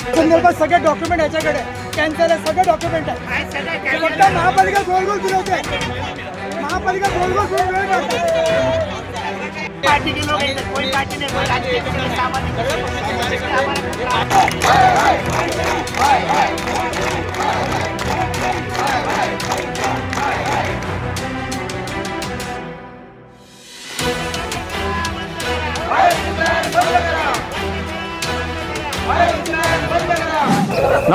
संदर्भात सगळे डॉक्युमेंट याच्याकडे. कॅन्सर आहे सगळे डॉक्युमेंट आहे. फक्त महापालिका गोल गोल फिरवते महापालिका गोल गोल फिरून वेळ काढते पार्टी के लोग कोई पार्टी नहीं कोई राजनीति के सामान्य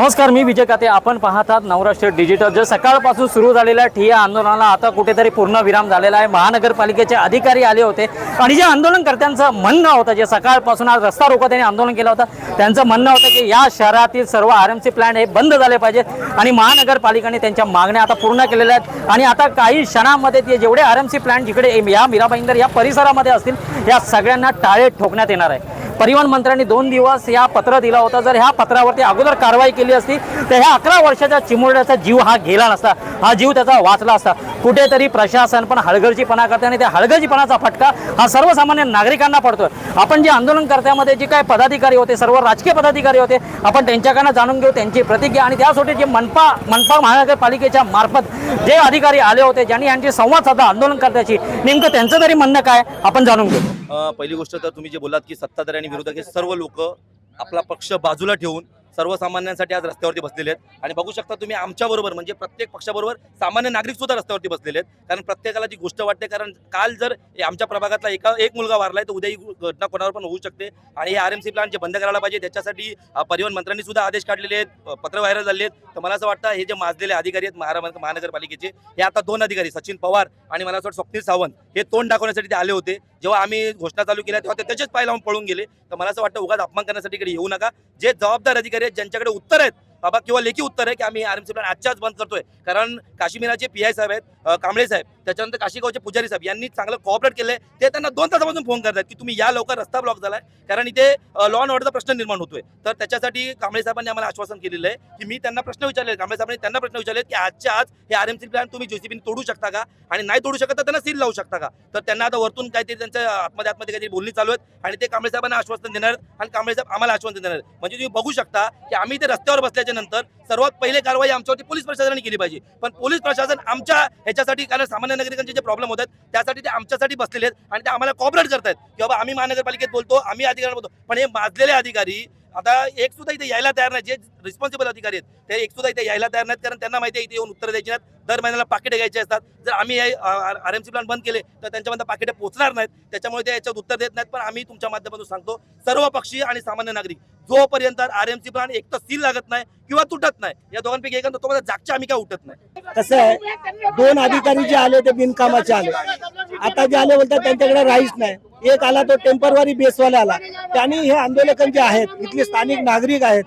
नमस्कार मी विजय काते. आपण पाहत आहात नवराष्ट्र डिजिटल जे सकाळपासून सुरू झालेल्या ठिया आंदोलनाला आता कुठेतरी पूर्ण विराम झालेला आहे. महानगरपालिकेचे अधिकारी आले होते. आणि जे आंदोलनकर्त्यांचं म्हणणं होतं जे सकाळपासून आज रस्ता रोको त्यांनी आंदोलन केलं होतं त्यांचं म्हणणं होतं की या शहरातील सर्व आर एम सी प्लॅन हे बंद झाले पाहिजेत. आणि महानगरपालिकेने त्यांच्या मागण्या आता पूर्ण केलेल्या आहेत. आणि आता काही क्षणामध्ये ते जेवढे आर एम सी प्लॅन जिकडे या मीराबाईंदर या परिसरामध्ये असतील या सगळ्यांना टाळे ठोकण्यात येणार आहे. परिवहन मंत्र्यांनी दोन दिवस या पत्र दिला होता. जर ह्या पत्रावरती अगोदर कारवाई केली असती तर ह्या अकरा वर्षाच्या चिमुरड्याचा जीव हा गेला नसता. हा जीव त्याचा वाचला असता. कुठेतरी प्रशासन पण हळगर्जीपणा करते आणि त्या हळगर्जीपणाचा फटका हा सर्वसामान्य नागरिकांना पडतोय. आपण जे आंदोलनकर्त्यामध्ये जे काय पदाधिकारी होते सर्व राजकीय पदाधिकारी होते आपण त्यांच्याकडनं जाणून घेऊ त्यांची प्रतिज्ञा आणि त्यासाठी जे मनपा मनपा महानगरपालिकेच्या मार्फत जे अधिकारी आले होते ज्यांनी यांची संवाद साधला आंदोलनकर्त्याची नेमकं त्यांचं तरी म्हणणं काय आपण जाणून घेऊ. पहिली गोष्ट तर तुम्ही जे बोलात की सत्ताधारी आणि विरोधक हे सर्व लोक आपला पक्ष बाजूला ठेवून सर्वसामान्यांसाठी आज रस्त्यावरती बसलेले आहेत. आणि बघू शकता तुम्ही आमच्याबरोबर म्हणजे प्रत्येक पक्षाबरोबर सामान्य नागरिक सुद्धा रस्त्यावरती बसलेले आहेत. कारण प्रत्येकाला ती गोष्ट वाटते कारण काल जर आमच्या प्रभागातला एका एक मुलगा वारलाय तर उद्या ही घटना कोणावर पण होऊ शकते. आणि हे आर एम सी प्लांट जे बंद करायला पाहिजे त्याच्यासाठी परिवहन मंत्र्यांनी सुद्धा आदेश काढलेले आहेत. पत्र व्हायरल झाले आहेत. तर मला असं वाटतं हे जे माजलेले अधिकारी आहेत महारा महानगरपालिकेचे हे आता दोन अधिकारी सचिन पवार आणि मला असं वाटतं स्वप्नील सावंत हे तोंड दाखवण्यासाठी ते आले होते. जेव्हा आम्ही घोषणा चालू केल्या तेव्हा ते त्याचेच पाय लावून पळून गेले. तर मला असं वाटतं उगाच अपमान करण्यासाठी इकडे येऊ नका. जे जबाबदार अधिकारी आहेत ज्यांच्याकडे उत्तर आहेत बाबा किंवा लेखी उत्तर आहे की आम्ही आरएमसी प्लॅन आजच्याच बंद करतोय. कारण काश्मीराचे पी आय साहेब आहेत कांबळे साहेब त्याच्यानंतर काशीगावचे पुजारी साहेब यांनी चांगलं कॉपरेट केलंय. ते त्यांना दोन तासापासून फोन करतात की तुम्ही या लवकर रस्ता ब्लॉक झालाय. कारण इथे लॉ अँड ऑर्डरचा प्रश्न निर्माण होतोय. तर त्याच्यासाठी कांबळे साहेबांनी आम्हाला आश्वासन केलेलं आहे की मी त्यांना प्रश्न विचारले कांबळे साहेबांनी त्यांना प्रश्न विचारले की आजच्या आज हे आर एम सी प्लॅन तुम्ही जेसीबीने तोडू शकता का? आणि नाही तोडू शकत तर त्यांना सील लावू शकता का? तर त्यांना आता वरतून काहीतरी त्यांच्या आतमध्ये आतमध्ये काहीतरी बोलणी चालू आहेत. आणि ते कांबळे साहेबांना आश्वासन देणार आणि कांबळे साहेब आम्हाला आश्वासन देणार म्हणजे तुम्ही बघू शकता की आम्ही ते रस्त्यावर बसल्याच्या नंतर सर्वात पहिले कारवाई आमच्यावरती पोलीस प्रशासनाने केली पाहिजे. पण पोलीस प्रशासन आमच्या ह्याच्यासाठी कारण सामान्य नागरिकांचे जे प्रॉब्लेम होतात त्यासाठी ते आमच्यासाठी बसलेले आहेत आणि ते आम्हाला कॉपरेट करतायत की बाबा आम्ही महानगरपालिकेत बोलतो आम्ही अधिकाऱ्यांना बोलतो. पण हे माजलेले अधिकारी आता एक सुद्धा इथे यायला तयार नाही. जे रिस्पॉन्सिबल अधिकारी आहेत ते एक सुद्धा इथे यायला तयार नाहीत कारण त्यांना माहिती आहे इथे येऊन उत्तर द्यायची नाहीत. दर महिन्याला पाकिटे घ्यायचे असतात. जर आम्ही आर एम सी प्लांट बंद केले तर त्यांच्यामध्ये पाकिटे पोहोचणार नाहीत. त्याच्यामुळे ते याच्यात उत्तर देत नाहीत. पण आम्ही तुमच्या माध्यमातून सांगतो सर्व पक्षी आणि सामान्य नागरिक जोपर्यंत आर एम सी प्लान एक तर सील लागत नाही किंवा तुटत नाही. या दोघांपैकी एक तोपर्यंत जागच्या आम्ही काय उठत नाही. कसं आहे दोन अधिकारी जे आले ते बिनकामाचे आले. आता जे आले बोलतात त्यांच्याकडे राहीच नाही. एक आला तो टेम्परवारी बेसवाला आला. त्यांनी हे आंदोलकन जे आहेत इथले स्थानिक नागरिक आहेत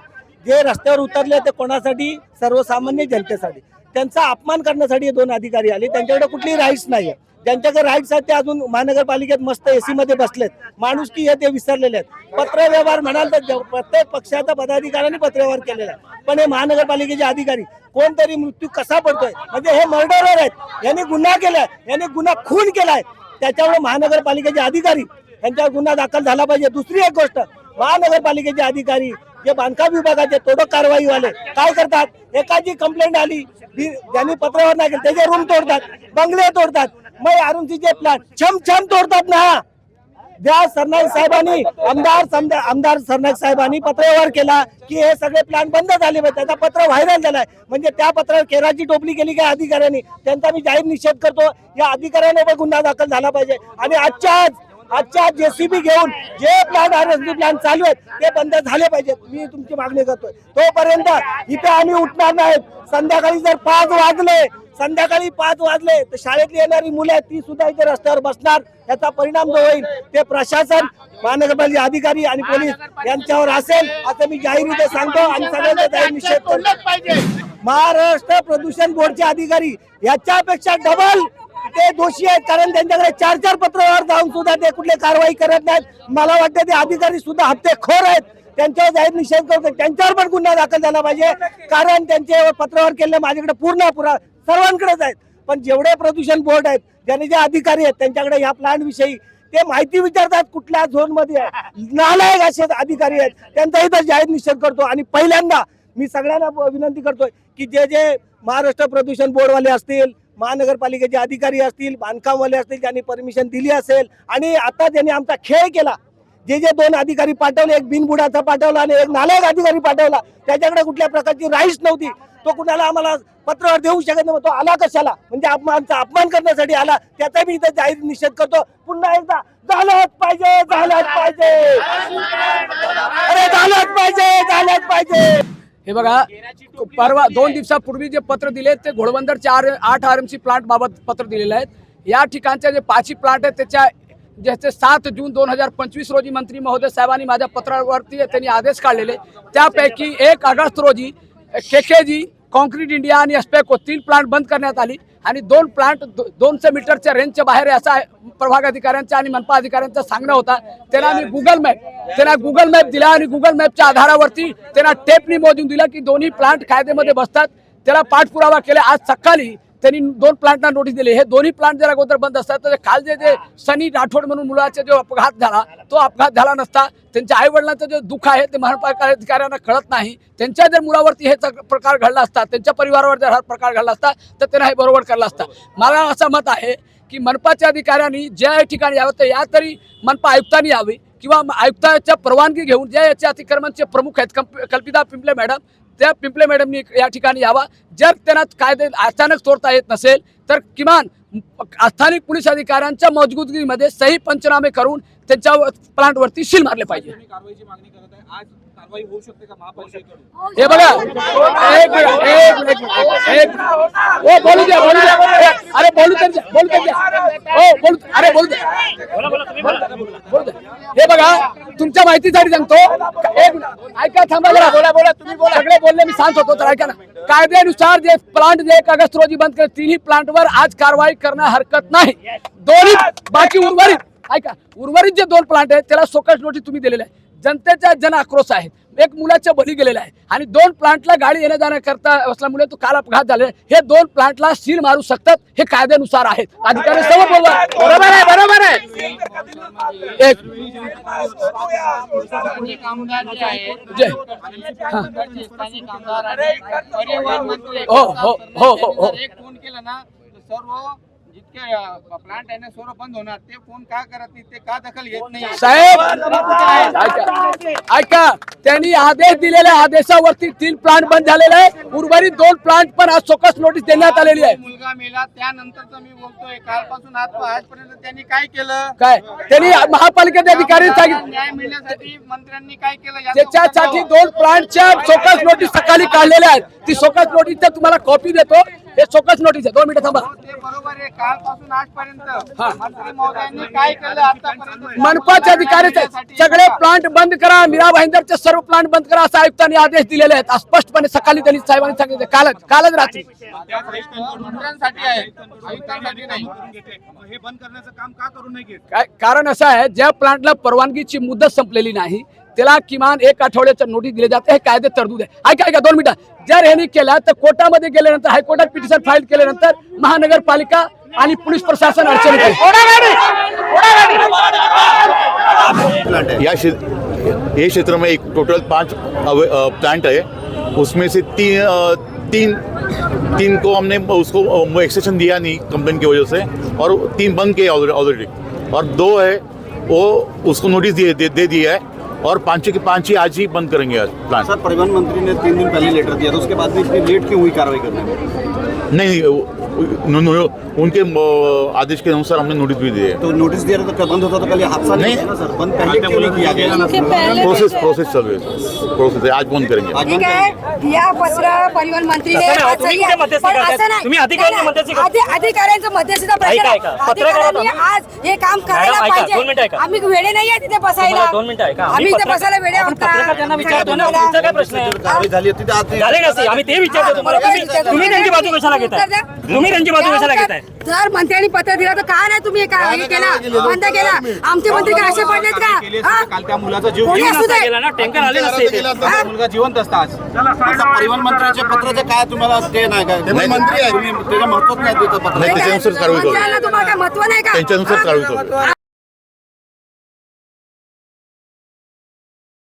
जे रस्त्यावर उतरले ते कोणासाठी? सर्वसामान्य जनतेसाठी. त्यांचा अपमान करण्यासाठी दोन अधिकारी आले. त्यांच्याकडे कुठलीही राईट्स नाही ज्यांच्याकडे राईट्स आहेत ते अजून महानगरपालिकेत मस्त एसी मध्ये बसलेत. माणूस की हे ते विसरलेले आहेत. पत्र व्यवहार म्हणाल तर प्रत्येक पक्षाचा पदाधिकाऱ्यांनी पत्रव्यवहार केलेला आहे. पण हे महानगरपालिकेचे अधिकारी कोणतरी मृत्यू कसा पडतोय? म्हणजे हे मर्डरर आहेत. यांनी गुन्हा केलाय. यांनी गुन्हा खून केलाय. त्याच्यामुळे महानगरपालिकेचे अधिकारी यांच्यावर गुन्हा दाखल झाला पाहिजे. दुसरी एक गोष्ट महानगरपालिकेचे अधिकारी जे बांधकाम विभागाचे तोडक कारवाईवाले काय करतात? एकाची कंप्लेंट आली ज्यांनी पत्रावर नाही केलं त्याचे रूम तोडतात बंगले तोडतात. मग अरुणसीचे प्लॅन छम छम तोडतात ना. ज्या सरनाईक साहेबांनी आमदार आमदार सरनाईक साहेबांनी पत्रव्यवहार केला की हे सगळे प्लॅन बंद झाले त्याचा पत्र व्हायरल झालाय. म्हणजे त्या पत्रावर केराची टोपली केली काय अधिकाऱ्यांनी? त्यांचा मी जाहीर निषेध करतो. या अधिकाऱ्याने पण गुन्हा दाखल झाला पाहिजे. आणि आजच्या आज आजच्या जेसीबी घेऊन जे प्लॅन आर एस प्लॅन चालू आहेत ते बंद झाले पाहिजेत. मी तुमची मागणी करतोय. तोपर्यंत इथे आम्ही उठणार नाहीत. संध्याकाळी जर पाच वाजले संध्याकाळी पाच वाजले तर शाळेतली येणारी मुलं ती सुद्धा इथे रस्त्यावर बसणार. याचा परिणाम जो होईल ते प्रशासन महानगरपालिका अधिकारी आणि पोलीस यांच्यावर असेल असं मी जाहीर इथे सांगतो आणि सगळ्यांचा जाहीर निषेध करतो. महाराष्ट्र प्रदूषण बोर्डचे अधिकारी याच्यापेक्षा डबल ते दोषी आहेत कारण त्यांच्याकडे चार चार पत्रावर जाऊन सुद्धा ते कुठले कारवाई करत नाहीत. मला वाटतं ते अधिकारी सुद्धा हत्तेखोर आहेत. त्यांच्यावर जाहीर निषेध करतो त्यांच्यावर पण गुन्हा दाखल झाला पाहिजे. कारण त्यांचे पत्रावर केलेले माझ्याकडे पूर्ण पुरा सर्वांकडेच आहेत. पण जेवढे प्रदूषण बोर्ड आहेत ज्यांनी जे अधिकारी आहेत त्यांच्याकडे या प्लॅन विषयी ते माहिती विचारतात कुठल्या झोनमध्ये नालायक असे अधिकारी आहेत. त्यांचाही तर जाहीर निषेध करतो. आणि पहिल्यांदा मी सगळ्यांना विनंती करतोय की जे जे महाराष्ट्र प्रदूषण बोर्डवाले असतील महानगरपालिकेचे अधिकारी असतील बांधकामवाले असतील ज्यांनी परमिशन दिली असेल आणि आता ज्यांनी आमचा खेळ केला जे जे दोन अधिकारी पाठवले एक बिनबुडाचा पाठवला आणि एक नालायक अधिकारी पाठवला त्याच्याकडे कुठल्या प्रकारची राईस नव्हती. तो कुणाला आम्हाला पत्रावर देऊ शकत नाही तो आला कशाला? म्हणजे अपमानचा अपमान करण्यासाठी आला त्याचा मी इथं जाहीर निषेध करतो. पुन्हा एकदा झालंच पाहिजे झालंच पाहिजे. अरे झालंच पाहिजे झालंच पाहिजे. हे बघा परवा दोन दिवसापूर्वी जे पत्र दिले ते घोडबंदर चार आठ आर एम सी प्लांट बाबत पत्र दिलेलं आहे. या ठिकाणचे जे पाचही प्लांट आहेत त्याच्या ज्याचे सात जून दोन हजार पंचवीस रोजी मंत्री महोदय साहेबांनी माझ्या पत्रावरती त्यांनी आदेश काढलेले. त्यापैकी एक ऑगस्ट रोजी के के जी कॉन्क्रीट इंडिया आणि एस्पेको तीन प्लांट बंद करण्यात आली आणि दोन प्लांट दो, दोनशे मीटरच्या रेंजच्या बाहेर असा प्रभाग अधिकाऱ्यांचा आणि मनपा अधिकाऱ्यांचा सांगणं होता. त्यांना आम्ही गुगल मॅप त्यांना गुगल मॅप दिला आणि गुगल मॅपच्या आधारावरती त्यांना टेपनी मोजून दिला की दोन्ही प्लांट कायद्यामध्ये बसतात. त्याला पाठपुरावा केला. आज सकाळी त्यांनी दोन प्लांटना नोटीस दिली. हे दोन्ही प्लांट जर अगोदर बंद असतात तर काल जे जे सनी राठोड म्हणून मुलाचा जो अपघात झाला तो अपघात झाला नसता. त्यांच्या आईवडिलांचं जे दुःख आहे ते महानपालिका अधिकाऱ्यांना कळत नाही. त्यांच्या जर मुलावरती हे प्रकार घडला असता त्यांच्या परिवारावर जर हा प्रकार घडला असता तर त्यांना हे बरोबर करला असता. मला असं मत आहे की मनपाच्या अधिकाऱ्यांनी ज्या ठिकाणी यावं तर या तरी मनपा आयुक्तांनी यावी किंवा आयुक्ताच्या परवानगी घेऊन ज्या याचे अतिक्रमणचे प्रमुख आहेत कल्पिता पिंपले मॅडम त्या पिंपले मॅडमनी या ठिकाणी यावा जर त्यांना कायदे अचानक तोडता येत नसेल तर किमान स्थानिक पोलीस अधिकाऱ्यांच्या मजबूतीमध्ये सही पंचनामे करून त्यांच्या प्लांटवरती सील मारले पाहिजे. कारवाईची मागणी करत आहे. आज कारवाई होऊ शकते का महापालिकेकडून हे बघा एक मिनिट एक बोलू द्या बोलू द्या. अरे बोलू त्यांच्या बोलू त्यांच्या हो बोलू अरे बोलू द्या. बोलू द्या. हे बघा तुमच्या माहितीसाठी सांगतो. एक मिनिट ऐका थांबा जरा. बोला बोला तुम्ही बोलले मी सांगत होतो हो, तर ऐका ना? कायद्यानुसार जे प्लांट जे एक ऑगस्ट रोजी बंद केले तिन्ही प्लांटवर आज कारवाई करणं हरकत नाही. दोन्ही बाकी उर्वरित ऐका उर्वरित जे दोन प्लांट आहेत त्याला सोकट नोटीस तुम्ही दिलेले आहे. जनतेचा जन आक्रोश आहे. एक मुलाच्या बली गेलेला आहे. आणि दोन प्लांटला गाडी येण्या जाण्याकरता असल्यामुळे तो काल अपघात झाले हे दोन प्लांटला सील मारू शकतात हे कायद्यानुसार आहेत. अधिकारी समोर बोलवा. बरोबर आहे बरोबर आहे. एक. हा. हो, हो, हो, हो, जितके प्लांट आहे ना सर्व बंद होणार. ते फोन का करत नाही ते का दखल घेत नाही? साहेब ऐका ऐका. त्यांनी आदेश दिलेल्या आदेशावरती तीन प्लांट बंद झालेले आहे उर्वरित दोन प्लांट पण आज चोकस नोटीस देण्यात आलेली आहे मुलगा मेला त्यानंतरच मी बोलतोय कालपासून आज आजपर्यंत त्यांनी काय केलं? काय? त्यांनी महापालिकेचे अधिकारी सांगितलं. न्याय मिळण्यासाठी मंत्र्यांनी काय केलं? याचं त्याच्यासाठी उत्तर द्यावं. दोन प्लांटच्या चोकस नोटीस सकाळी काढलेल्या आहेत. ती चोकस नोटीसच्या तुम्हाला कॉपी देतो. हे चोकस नोटीस आहे. दोन मिनिटं थांबा. ते बरोबर आहे. कालपासून आजपर्यंत मंत्री महोदयांनी काय केलं? आतापर्यंत मनपाचे अधिकारी सगळे प्लांट बंद करा. मीरा भाईंदरचे सर्व प्लांट बंद करा असं आयुक्तांनी आदेश दिलेले आहेत. स्पष्टपणे सकाळी त्यांनी साहेबांनी सांगितले कालच कालच रात्री. मंत्र्यांसाठी आहे. आयुक्तांसाठी नाही. मग हे बंद करण्याचं काम का करू नये? घेत काय कारण असं आहे ज्या प्लांटला परवानगीची मुदत संपलेली नाही त्याला किमान एक आठवड्याच्या नोटीस दिले जाते हे, कायदे तरतूद आहे ऐका ऐका दोन मिनिटं। जर ह्यांनी केला तर कोर्टामध्ये गेल्यानंतर हायकोर्टात पिटिशन फाईल केल्यानंतर महानगरपालिका आणि पोलीस प्रशासन अडचणीत या ये क्षेत्र में एक टोटल पाँच प्लांट है उसमें से तीन तीन तीन को हमने उसको एक्सेशन दिया नहीं कंप्लेन की वजह से और तीन बंद किए ऑलरेडी और दो है, वो उसको नोटिस दे दिया है। और पांच के पांच ही आज ही बंद करेंगे आज प्लांट सर परिवहन मंत्री ने तीन दिन पहले लेटर दिया था उसके बाद भी इतनी लेट क्यों हुई कार्रवाई करने में? नहीं उनके आदेश के अनुसार हमने नोटिस भी दिए। तो नोटिस दिया था तो बंद होता तो कल हादसा नहीं। सर? बंद पहले क्यों नहीं किया गया? प्रोसेस प्रोसेस चल रही है प्रोसेस है आज बंद करेंगे। आज ठीक आहे या पत्र परिवहन. तुम्ही अधिकाऱ्यांची मध्यस्थीचा प्रश्न अधिकाऱ्यांनी आज हे काम करायला पाहिजे. दोन मिनिटं ऐका. आम्ही वेळे नाही आहे तिथे बसायला. मला दोन मिनिटं ऐका. आम्ही इथे बसायला वेळे आपण आहोत का? पत्रकार त्यांना विचारतो ना. तुम्हाला- तुमचा काय प्रश्न आहे? कारवाई झाली होती तर आज झाले नसते आम्ही ते विचारतो तुम्ही त्यांची बाजू कशाला घेताय. तुम्ही त्यांची बाजू कशाला घेताय? जर मंत्र्यांनी पत्र दिलं तर का नाही तुम्ही? हे का- हे केलं बंद केला. आमचे मंत्री काय असे पडलेत केली का? हा? काल त्या मुलाचा जीव कोणी गेला असू दे. गेला ना टँकर आले नसते इथे. मुलगा जिवंत असता आज. आता परिवहन मंत्र्याच्या पत्राचं काय तुम्हाला ते नाही का? ते मंत्री आहे तुम्ही त्याच्या महत्वच नाही देतं पत्र. नाही त्याच्यानुसार कारवाई करू. मंत्र्यांना तुम्हाला काय महत्त्व नाही का? त्यांच्यानुसार हा? कारवाई करू.